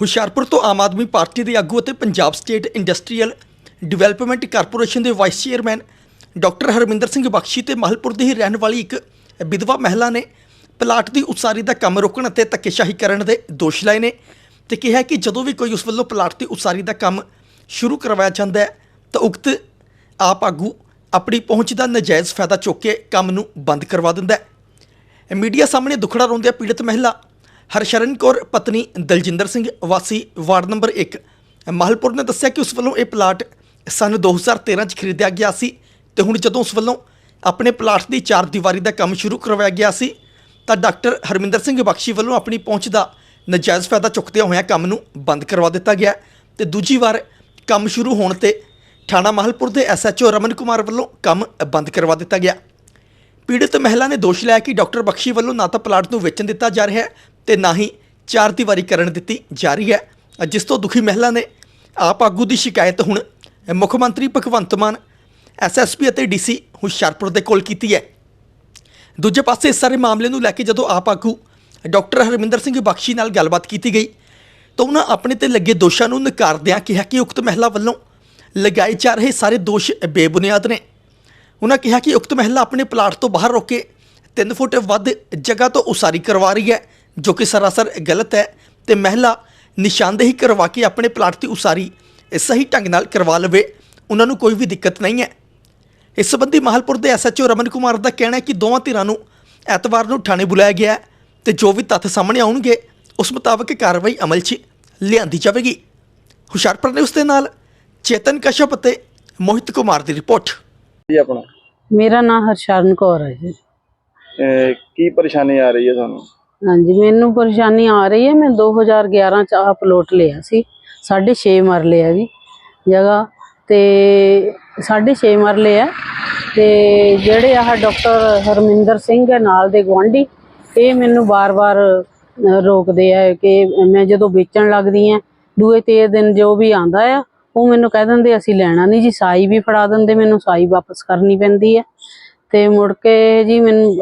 ਹੁਸ਼ਿਆਰਪੁਰ ਤੋਂ ਆਮ ਆਦਮੀ ਪਾਰਟੀ ਦੇ ਆਗੂ ਅਤੇ Punjab state industrial development corporation ਦੇ vice chairman doctor Harminder Singh Bakhshi ਤੇ ਮਹਲਪੁਰ ਦੀ ਹੀ ਰਹਿਣ ਵਾਲੀ ਇੱਕ ਵਿਧਵਾ ਮਹਿਲਾ ਨੇ ਪਲਾਟ ਦੀ ਉਸਾਰੀ ਦਾ ਕੰਮ ਰੋਕਣ ਅਤੇ ਧੱਕੇਸ਼ਾਹੀ ਕਰਨ ਦੇ ਦੋਸ਼ ਲਾਏ ਨੇ ਤੇ ਕਿਹਾ ਕਿ ਜਦੋਂ ਵੀ ਕੋਈ ਉਸ ਵੱਲੋਂ ਪਲਾਟ ਦੀ ਉਸਾਰੀ ਦਾ ਕੰਮ ਸ਼ੁਰੂ ਕਰਵਾਇਆ ਜਾਂਦਾ ਹੈ, ਤਾਂ ਉਕਤ ਆਪ ਆਗੂ ਆਪਣੀ ਪਹੁੰਚ ਦਾ ਨਜਾਇਜ਼ ਫਾਇਦਾ ਚੁੱਕ ਕੇ ਕੰਮ ਨੂੰ ਬੰਦ ਕਰਵਾ ਦਿੰਦਾ ਹੈ। ਮੀਡੀਆ ਸਾਹਮਣੇ ਦੁਖੜਾ ਰੋਂਦਿਆਂ ਪੀੜਤ ਮਹਿਲਾ ਹਰਸ਼ਰਨ ਕੌਰ, ਪਤਨੀ ਦਲਜਿੰਦਰ ਸਿੰਘ, ਵਾਸੀ ਵਾਰਡ ਨੰਬਰ 1 ਮਾਹਲਪੁਰ ਨੇ ਦੱਸਿਆ ਕਿ ਉਸ ਵੱਲੋਂ ਇਹ ਪਲਾਟ ਸਨ 2013 ਚ ਖਰੀਦਿਆ ਗਿਆ ਸੀ ਤੇ ਹੁਣ ਜਦੋਂ ਉਸ ਵੱਲੋਂ ਆਪਣੇ ਪਲਾਟ ਦੀ ਚਾਰ ਦੀਵਾਰੀ ਦਾ ਕੰਮ ਸ਼ੁਰੂ ਕਰਵਾਇਆ ਗਿਆ ਸੀ, ਤਾਂ ਡਾਕਟਰ ਹਰਮਿੰਦਰ ਸਿੰਘ ਬਖਸ਼ੀ ਵੱਲੋਂ ਆਪਣੀ ਪਹੁੰਚ ਦਾ ਨਜਾਇਜ਼ ਫਾਇਦਾ ਚੁੱਕਦਿਆਂ ਹੋਇਆਂ ਕੰਮ ਨੂੰ ਬੰਦ ਕਰਵਾ ਦਿੱਤਾ ਗਿਆ ਤੇ ਦੂਜੀ ਵਾਰ ਕੰਮ ਸ਼ੁਰੂ ਹੋਣ ਤੇ ਥਾਣਾ ਮਾਹਲਪੁਰ ਦੇ ਐਸਐਚਓ ਰਮਨ ਕੁਮਾਰ ਵੱਲੋਂ ਕੰਮ ਬੰਦ ਕਰਵਾ ਦਿੱਤਾ ਗਿਆ। ਪੀੜਤ ਮਹਿਲਾ ਨੇ ਦੋਸ਼ ਲਾਇਆ ਕਿ ਡਾਕਟਰ ਬਖਸ਼ੀ ਵੱਲੋਂ ਨਾ ਤਾਂ ਪਲਾਟ ਨੂੰ ਵੇਚਣ ਦਿੱਤਾ ਜਾ ਰਿਹਾ ਹੈ ਤੇ ਨਾ ਹੀ ਚਾਰ ਦੀਵਾਰੀ ਕਰਨ ਦਿੱਤੀ ਜਾ ਰਹੀ ਹੈ। ਜਿਸ ਤੋਂ ਦੁਖੀ ਮਹਿਲਾ ਨੇ ਆਪ ਆਗੂ ਦੀ ਸ਼ਿਕਾਇਤ ਹੁਣ ਮੁੱਖ ਮੰਤਰੀ ਭਗਵੰਤ ਮਾਨ ਐਸਐਸਪੀ ਅਤੇ ਡੀਸੀ ਹੁਸ਼ਿਆਰਪੁਰ ਦੇ ਕੋਲ ਕੀਤੀ ਹੈ। ਦੂਜੇ ਪਾਸੇ ਇਸ ਸਾਰੇ ਮਾਮਲੇ ਨੂੰ ਲੈ ਕੇ ਜਦੋਂ ਆਪ ਆਗੂ ਡਾਕਟਰ ਹਰਮਿੰਦਰ ਸਿੰਘ ਬਖਸ਼ੀ ਨਾਲ ਗੱਲਬਾਤ ਕੀਤੀ ਗਈ, ਤਾਂ ਉਹਨਾਂ ਆਪਣੇ ਤੇ ਲੱਗੇ ਦੋਸ਼ਾਂ ਨੂੰ ਨਕਾਰਦਿਆਂ ਕਿਹਾ ਕਿ ਉਕਤ ਮਹਿਲਾ ਵੱਲੋਂ ਲਗਾਏ ਜਾ ਰਹੇ ਸਾਰੇ ਦੋਸ਼ ਬੇਬੁਨਿਆਦ ਨੇ। ਉਹਨਾਂ ਕਿਹਾ ਕਿ ਉਕਤ ਮਹਿਲਾ ਆਪਣੇ ਪਲਾਟ ਤੋਂ ਬਾਹਰ ਰੋਕੇ ਕੇ 3 ਫੁੱਟ ਵੱਧ ਜਗ੍ਹਾ ਤੋਂ ਉਸਾਰੀ ਕਰਵਾ ਰਹੀ ਹੈ। ਜੋ ਕਿ ਸਰਾਸਰ ਗਲਤ ਹੈ ਤੇ ਮਹਿਲਾ ਨਿਸ਼ਾਨਦੇਹੀ ਕਰਵਾ ਕੇ ਆਪਣੇ ਪਲਾਟ ਦੀ ਉਸਾਰੀ ਸਹੀ ਢੰਗ ਨਾਲ ਕਰਵਾ ਲਵੇ ਉਹਨਾਂ ਨੂੰ ਕੋਈ ਵੀ ਦਿੱਕਤ ਨਹੀਂ ਹੈ। ਇਸ ਸੰਬੰਧੀ ਮਾਹਲਪੁਰ ਦੇ ਐਸਐਚਓ ਰਮਨ ਕੁਮਾਰ ਦਾ ਕਹਿਣਾ ਹੈ ਕਿ ਦੋਵਾਂ ਧਿਰਾਂ ਨੂੰ ਐਤਵਾਰ ਨੂੰ ਥਾਣੇ ਬੁਲਾਇਆ ਗਿਆ ਤੇ ਜੋ ਵੀ ਤੱਥ ਸਾਹਮਣੇ ਆਉਣਗੇ ਉਸ ਮੁਤਾਬਕ ਕਾਰਵਾਈ ਅਮਲ 'ਚ ਲਿਆਂਦੀ ਜਾਵੇਗੀ। ਹੁਸ਼ਿਆਰਪੁਰ ਨੇ ਉਸ ਦੇ ਨਾਲ ਚੇਤਨ ਕਸ਼ਪ ਅਤੇ ਮੋਹਿਤ ਕੁਮਾਰ ਦੀ ਰਿਪੋਰਟ। ਜੀ ਆਪਣਾ। ਮੇਰਾ ਨਾਮ ਹਰਸ਼ਰਨ ਕੌਰ ਹੈ ਜੀ। ਅਹ ਕੀ ਪਰੇਸ਼ਾਨੀ ਆ ਰਹੀ ਹੈ ਤੁਹਾਨੂੰ? ਹਾਂਜੀ, ਮੈਨੂੰ ਪਰੇਸ਼ਾਨੀ ਆ ਰਹੀ ਹੈ। ਮੈਂ 2011 ਚ ਆਹ ਪਲੋਟ ਲਿਆ ਸੀ। 6.5 ਮਰਲੇ ਆ ਜੀ ਜਗ੍ਹਾ ਤੇ 6.5 ਮਰਲੇ ਆ ਤੇ ਜਿਹੜੇ ਆਹ ਡਾਕਟਰ ਹਰਮਿੰਦਰ ਸਿੰਘ ਹੈ ਨਾਲ ਦੇ ਗਵਾਂਢੀ ਇਹ ਮੈਨੂੰ ਬਾਰ-ਬਾਰ ਰੋਕਦੇ ਆ ਕਿ ਮੈਂ ਜਦੋਂ ਵੇਚਣ ਲੱਗਦੀ ਆ ਦੂਏ ਤੇ ਦਿਨ ਜੋ ਵੀ ਆਂਦਾ ਆ, ਉਹ ਮੈਨੂੰ ਕਹਿ ਦਿੰਦੇ, ਅਸੀਂ ਲੈਣਾ ਨਹੀਂ ਜੀ, ਸਾਈ ਵੀ ਫੜਾ ਦਿੰਦੇ, ਮੈਨੂੰ ਸਾਈ ਵਾਪਸ ਕਰਨੀ ਪੈਂਦੀ ਹੈ। ਤੇ ਮੁੜ ਕੇ ਜੀ ਮੈਨੂੰ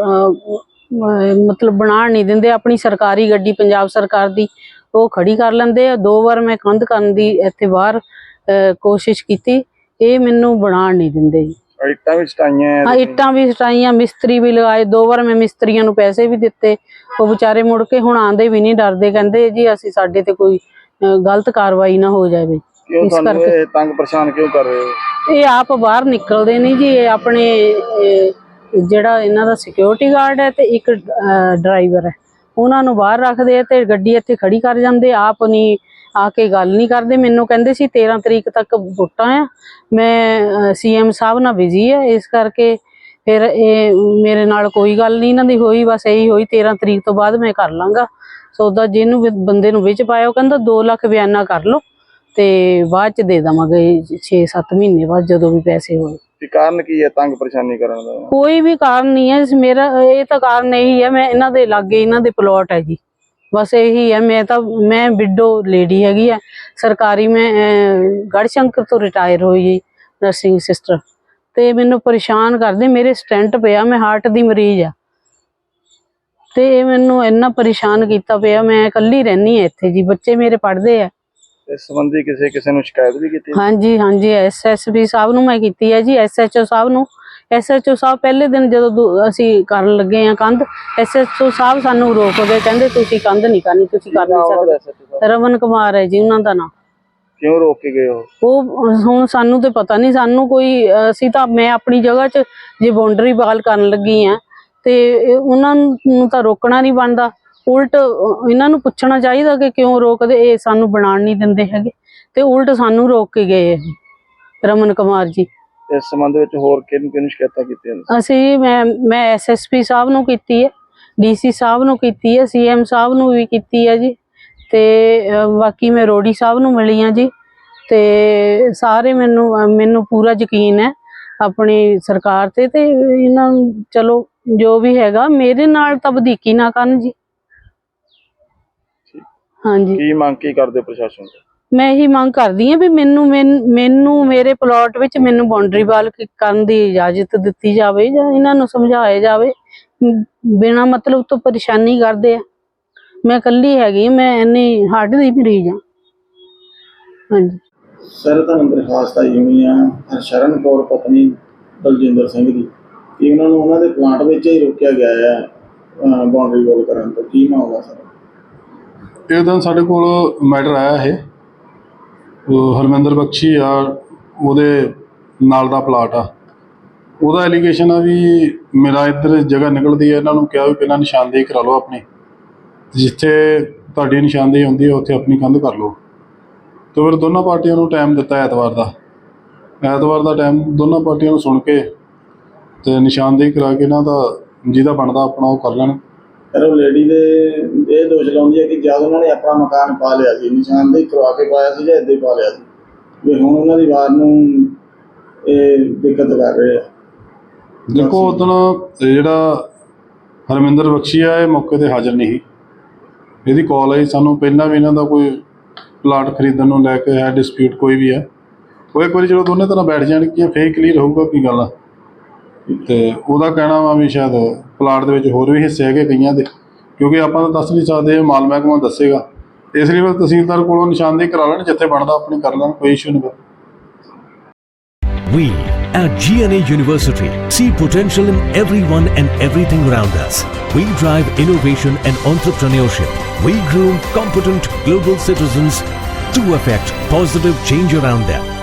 ਮਤਲਬ ਬਣਾਉਣ ਨਹੀਂ ਦਿੰਦੇ ਆਪਣੀ ਸਰਕਾਰੀ ਗੱਡੀ ਪੰਜਾਬ ਸਰਕਾਰ ਦੀ ਉਹ ਖੜੀ ਕਰ ਲੈਂਦੇ ਆ। ਦੋ ਵਾਰ ਮੈਂ ਕੰਧ ਕਰਨ ਦੀ ਇੱਥੇ ਬਾਹਰ ਕੋਸ਼ਿਸ਼ ਕੀਤੀ ਇਹ ਮੈਨੂੰ ਬਣਾਉਣ ਨਹੀਂ ਦਿੰਦੇ ਜੀ। ਇੱਟਾਂ ਵੀ ਸਟਾਈਆਂ ਹਾਂ। ਇੱਟਾਂ ਵੀ ਸਟਾਈਆਂ ਮਿਸਤਰੀ ਵੀ ਲਗਾਏ ਦੋ ਵਾਰ ਮੈਂ ਮਿਸਤਰੀਆਂ ਨੂੰ ਪੈਸੇ ਵੀ ਦਿੱਤੇ। ਉਹ ਵਿਚਾਰੇ ਮੁੜ ਕੇ ਹੁਣ ਆਂਦੇ ਵੀ ਨਹੀਂ ਡਰਦੇ ਕਹਿੰਦੇ ਜੀ ਅਸੀਂ ਸਾਡੇ ਤੇ ਕੋਈ ਗਲਤ ਕਾਰਵਾਈ ਨਾ ਹੋ ਜਾਵੇ। ਇਸ ਕਰਕੇ ਤੰਗ ਪਰੇਸ਼ਾਨ ਕਿਉਂ ਕਰ ਰਹੇ ਹੋ? ਇਹ ਆਪ ਬਾਹਰ ਨਿਕਲਦੇ ਨਹੀਂ ਜੀ ਇਹ ਆਪਣੇ ਜਿਹੜਾ ਇਹਨਾਂ ਦਾ ਸਿਕਿਉਰਿਟੀ ਗਾਰਡ ਹੈ ਤੇ ਇੱਕ ਡਰਾਈਵਰ ਹੈ। ਉਹਨਾਂ ਨੂੰ ਬਾਹਰ ਰੱਖਦੇ ਆ ਤੇ ਗੱਡੀ ਇੱਥੇ ਖੜੀ ਕਰ ਜਾਂਦੇ ਆਪ ਨਹੀਂ ਆ ਕੇ ਗੱਲ ਨਹੀਂ ਕਰਦੇ। ਮੈਨੂੰ ਕਹਿੰਦੇ ਸੀ 13 ਤਰੀਕ ਤੱਕ ਵੋਟਾਂ ਆ। ਮੈਂ ਸੀਐਮ ਸਾਹਿਬ ਨਾਲ ਬਿਜ਼ੀ ਹੈ ਇਸ ਕਰਕੇ ਫਿਰ ਇਹ ਮੇਰੇ ਨਾਲ ਕੋਈ ਗੱਲ ਨਹੀਂ ਇਹਨਾਂ ਦੀ ਹੋਈ। ਬਸ ਇਹੀ ਹੋਈ 13 ਤਰੀਕ ਤੋਂ ਬਾਅਦ ਮੈਂ ਕਰ ਲਾਂਗਾ। ਸੌਦਾ ਜਿਹਨੂੰ ਬੰਦੇ ਨੂੰ ਵਿੱਚ ਪਾਇਆ, ਉਹ ਕਹਿੰਦਾ 2 ਲੱਖ ਬਿਆਨਾ ਕਰ ਲਓ ਤੇ ਬਾਅਦ ਚ ਦੇ ਦਵਾਂਗੇ। 6-7 ਮਹੀਨੇ ਬਾਅਦ ਜਦੋਂ ਵੀ ਪੈਸੇ ਹੋਏ। ਕੀ ਕਾਰਨ ਕੀ ਹੈ ਤੰਗ ਪਰੇਸ਼ਾਨੀ ਕਰਨ ਦਾ? ਕੋਈ ਵੀ ਕਾਰਨ ਨਹੀਂ ਹੈ, ਮੇਰਾ, ਇਹ ਤਾਂ ਕਾਰਨ ਇਹੀ ਹੈ, ਮੈਂ ਇਹਨਾਂ ਦੇ ਲਾਗੇ ਇਹਨਾਂ ਦੇ ਪਲਾਟ ਹੈ ਜੀ। ਬਸ ਇਹੀ ਹੈ, ਮੈਂ ਤਾਂ, ਮੈਂ ਵਿਡੋ ਲੇਡੀ ਹੈਗੀ ਆ। ਸਰਕਾਰੀ ਮੈਂ ਗੜਸ਼ੰਕਰ ਤੋਂ ਰਿਟਾਇਰ ਹੋਈ ਜੀ ਨਰਸਿੰਗ ਸਿਸਟਰ ਤੇ ਮੈਨੂੰ ਪਰੇਸ਼ਾਨ ਕਰਦੇ, ਮੇਰੇ ਸਟੈਂਟ ਪਿਆ, ਮੈਂ ਹਾਰਟ ਦੀ ਮਰੀਜ਼ ਆ। ਤੇ ਇਹ ਮੈਨੂੰ ਇੰਨਾ ਪਰੇਸ਼ਾਨ ਕੀਤਾ ਪਿਆ, ਮੈਂ ਇਕੱਲੀ ਰਹਿਣੀ ਆ ਇੱਥੇ ਜੀ, ਬੱਚੇ ਮੇਰੇ ਪੜਦੇ ਆ। ਇਸ ਸੰਬੰਧੀ ਕਿਸੇ ਕਿਸੇ ਨੂੰ ਸ਼ਿਕਾਇਤ ਵੀ ਕੀਤੀ? ਹਾਂਜੀ ਹਾਂਜੀ ਐਸਐਸਪੀ ਸਾਹਿਬ ਨੂੰ ਮੈਂ ਕੀਤੀ ਹੈ ਜੀ ਐਸਐਚਓ ਸਾਹਿਬ ਨੂੰ। ਐਸਐਚਓ ਸਾਹਿਬ ਪਹਿਲੇ ਦਿਨ ਜਦੋਂ ਦੂ- ਅਸੀਂ ਕਰਨ ਲੱਗੇ ਆ ਕੰਧ ਐਸਐਚਓ ਸਾਹਿਬ ਸਾਨੂੰ ਰੋਕ ਗਏ ਕਹਿੰਦੇ ਤੁਸੀਂ ਕੰਧ ਨਹੀਂ ਕਰਨੀ ਤੁਸੀਂ ਕਰ ਨਹੀਂ ਸਕਦੇ? ਰਵਨ ਕੁਮਾਰ ਹੈ ਜੀ ਉਹਨਾਂ ਦਾ ਨਾਮ। ਕਿਉਂ ਰੋਕ ਕੇ ਗਏ ਹੋ? ਉਹ ਹੁਣ ਸਾਨੂੰ ਤੇ ਪਤਾ ਨਹੀਂ ਸਾਨੂੰ ਕੋਈ ਅਸੀਂ ਤਾਂ ਮੈਂ ਆਪਣੀ ਜਗ੍ਹਾ 'ਚ ਜੇ ਬਾਉਂਡਰੀ ਬਾਲ ਕਰਨ ਲੱਗੀ ਆ ਤੇ ਇਹ ਉਹਨਾਂ ਨੂੰ ਤਾਂ ਰੋਕਣਾ ਨਹੀਂ ਬਣਦਾ। ਉਲਟ ਇਹਨਾਂ ਨੂੰ ਪੁੱਛਣਾ ਚਾਹੀਦਾ ਕਿ ਕਿਉਂ ਰੋਕਦੇ? ਇਹ ਸਾਨੂੰ ਬਣਾਉਣ ਨਹੀਂ ਦਿੰਦੇ ਹੈਗੇ। ਤੇ ਉਲਟ ਸਾਨੂੰ ਰੋਕ ਕੇ ਗਏ ਇਹ, ਰਮਨ ਕੁਮਾਰ ਜੀ। ਇਸ ਸੰਬੰਧ ਵਿੱਚ ਹੋਰ ਕਿਹਨੂੰ ਕਿਹਨੂੰ ਸ਼ਿਕਾਇਤਾਂ ਕੀਤੀਆਂ ਨੇ? ਅਸੀਂ ਮੈਂ ਮੈਂ ਐਸਐਸਪੀ ਸਾਹਿਬ ਨੂੰ ਕੀਤੀ ਹੈ ਡੀਸੀ ਸਾਹਿਬ ਨੂੰ ਕੀਤੀ ਹੈ ਸੀਐਮ ਸਾਹਿਬ ਨੂੰ ਵੀ ਕੀਤੀ ਹੈ ਜੀ। ਤੇ ਬਾਕੀ ਮੈਂ ਰੋੜੀ ਸਾਹਿਬ ਨੂੰ ਮਿਲੀ ਹਾਂ ਜੀ। ਤੇ ਸਾਰੇ ਮੈਨੂੰ ਮੈਨੂੰ ਪੂਰਾ ਯਕੀਨ ਹੈ ਆਪਣੀ ਸਰਕਾਰ ਤੇ ਤੇ ਇਹਨਾਂ ਚਲੋ ਜੋ ਵੀ ਹੈਗਾ ਮੇਰੇ ਨਾਲ ਤਾਂ ਵਧੀਕੀ ਨਾ ਕਰਨ ਜੀ। ਹਾਂਜੀ। ਕੀ ਮੰਗ ਕੀ ਕਰਦੇ ਪ੍ਰਸ਼ਾਸਨ ਤੋਂ? ਮੈਂ ਇਹੀ ਮੰਗ ਕਰਦੀ ਹਾਂ ਵੀ ਮੈਨੂੰ ਮੈਨ- ਮੈਨੂੰ ਮੇਰੇ ਪਲਾਟ ਵਿੱਚ ਮੈਨੂੰ ਬਾਉਂਡਰੀ ਵਾਲ ਕ- ਕਰਨ ਦੀ ਇਜਾਜ਼ਤ ਦਿੱਤੀ ਜਾਵੇ ਜਾਂ ਇਹਨਾਂ ਨੂੰ ਸਮਝਾਇਆ ਜਾਵੇ। ਬਿਨਾ ਮਤਲਬ ਤੋਂ ਪਰੇਸ਼ਾਨੀ ਕਰਦੇ ਆ। ਮੈਂ ਇਕੱਲੀ ਹੈਗੀ ਮੈਂ ਇੰਨੀ ਹਾਰਟ ਦੀ ਮਰੀਜ਼ ਹਾਂ ਹਾਂਜੀ। ਸਰ ਤੁਹਾਨੂੰ ਦਰਖਾਸਤ ਆਈ ਹੋਈ ਆ ਹਰਸ਼ਰਨ ਕੌਰ ਪਤਨੀ ਬਲਜਿੰਦਰ ਸਿੰਘ ਦੀ ਕਿ ਉਹਨਾਂ ਨੂੰ ਉਹਨਾਂ ਦੇ ਪਲਾਂਟ ਵਿੱਚ ਹੀ ਰੋਕਿਆ ਗਿਆ ਹੈ ਬਾਉਂਡਰੀ ਵਾਲ ਕਰਨ ਤੋਂ। ਕੀ ਮਾਮਲਾ ਸਰ? ਇਹ ਤਾਂ ਸਾਡੇ ਕੋਲ ਮੈਟਰ ਆਇਆ ਇਹ। ਹਰਮਿੰਦਰ ਬਖਸ਼ੀ ਆ, ਉਹਦੇ ਨਾਲ ਦਾ ਪਲਾਟ ਆ। ਉਹਦਾ ਐਲੀਗੇਸ਼ਨ ਆ ਵੀ ਮੇਰਾ ਇੱਧਰ ਜਗ੍ਹਾ ਨਿਕਲਦੀ ਹੈ ਇਹਨਾਂ ਨੂੰ ਕਿਹਾ ਵੀ ਪਹਿਲਾਂ ਨਿਸ਼ਾਨਦੇਹੀ ਕਰਾ ਲਓ ਆਪਣੀ। ਜਿੱਥੇ ਤੁਹਾਡੀ ਨਿਸ਼ਾਨਦੇਹੀ ਹੁੰਦੀ ਹੈ ਉੱਥੇ ਆਪਣੀ ਕੰਧ ਕਰ ਲਓ। ਤੇ ਫਿਰ ਦੋਨਾਂ ਪਾਰਟੀਆਂ ਨੂੰ ਟਾਈਮ ਦਿੱਤਾ ਐਤਵਾਰ ਦਾ। ਐਤਵਾਰ ਦਾ ਟਾਈਮ ਦੋਨਾਂ ਪਾਰਟੀਆਂ ਨੂੰ ਸੁਣ ਕੇ ਤੇ ਨਿਸ਼ਾਨਦੇਹੀ ਕਰਾ ਕੇ ਇਹਨਾਂ ਦਾ ਜਿਹਦਾ ਬਣਦਾ ਆਪਣਾ ਉਹ ਕਰ ਲੈਣ। ਸਰ ਉਹ ਲੇਡੀ ਦੇ ਇਹ ਦੋਸ਼ ਲਾਉਂਦੀ ਹੈ ਕਿ ਜਦ ਉਹਨਾਂ ਨੇ ਆਪਣਾ ਮਕਾਨ ਪਾ ਲਿਆ ਸੀ ਨਿਸ਼ਾਨਦੇਹੀ ਕਰਵਾ ਕੇ ਪਾਇਆ ਸੀ ਜਾਂ ਹੀ ਪਾ ਲਿਆ ਸੀ ਵੀ ਹੁਣ ਉਹਨਾਂ ਦੀ ਵਾਰ ਨੂੰ ਇਹ ਦਿੱਕਤ ਕਰ ਰਹੇ ਆ। ਦੇਖੋ ਉਦੋਂ ਜਿਹੜਾ ਹਰਮਿੰਦਰ ਬਖਸ਼ੀ ਆ ਇਹ ਮੌਕੇ ਤੇ ਹਾਜ਼ਰ ਨਹੀਂ ਇਹਦੀ ਕਾਲ ਆਈ ਸਾਨੂੰ ਪਹਿਲਾਂ ਵੀ ਇਹਨਾਂ ਦਾ ਕੋਈ ਪਲਾਟ ਖਰੀਦਣ ਨੂੰ ਲੈ ਕੇ ਹੈ ਡਿਸਪਿਊਟ ਕੋਈ ਵੀ ਹੈ। ਉਹ ਇੱਕ ਵਾਰੀ ਜਦੋਂ ਦੋਨੇ ਤਰ੍ਹਾਂ ਬੈਠ ਜਾਣਗੀਆਂ ਫੇਰ ਕਲੀਅਰ ਹੋਊਗਾ ਕੀ ਗੱਲ ਆ? ਤੇ ਉਹਦਾ ਕਹਿਣਾ ਵਾ ਵੀ ਸ਼ਾਇਦ ਪਲਾਟ ਦੇ ਵਿੱਚ ਹੋਰ ਵੀ ਹਿੱਸੇ ਹੈਗੇ ਕਈਆਂ ਦੇ। ਕਿਉਂਕਿ ਆਪਾਂ ਤਾਂ ਦੱਸ ਨਹੀਂ ਸਕਦੇ ਇਹ ਮਾਲ ਮਹਿਕਮਾ ਦੱਸੇਗਾ ਇਸ ਲਈ ਬਸ ਤਹਿਸੀਲਦਾਰ ਕੋਲੋਂ ਨਿਸ਼ਾਨਦੇਹੀ ਕਰਾ ਲੈਣ ਜਿੱਥੇ ਬਣਦਾ ਆਪਣੀ ਕਰ ਲੈਣ ਕੋਈ ਇਸ਼ੂ ਨਹੀਂ We at GNA University see potential in everyone and everything around us. We drive innovation and entrepreneurship. We groom competent global citizens to affect positive change around them.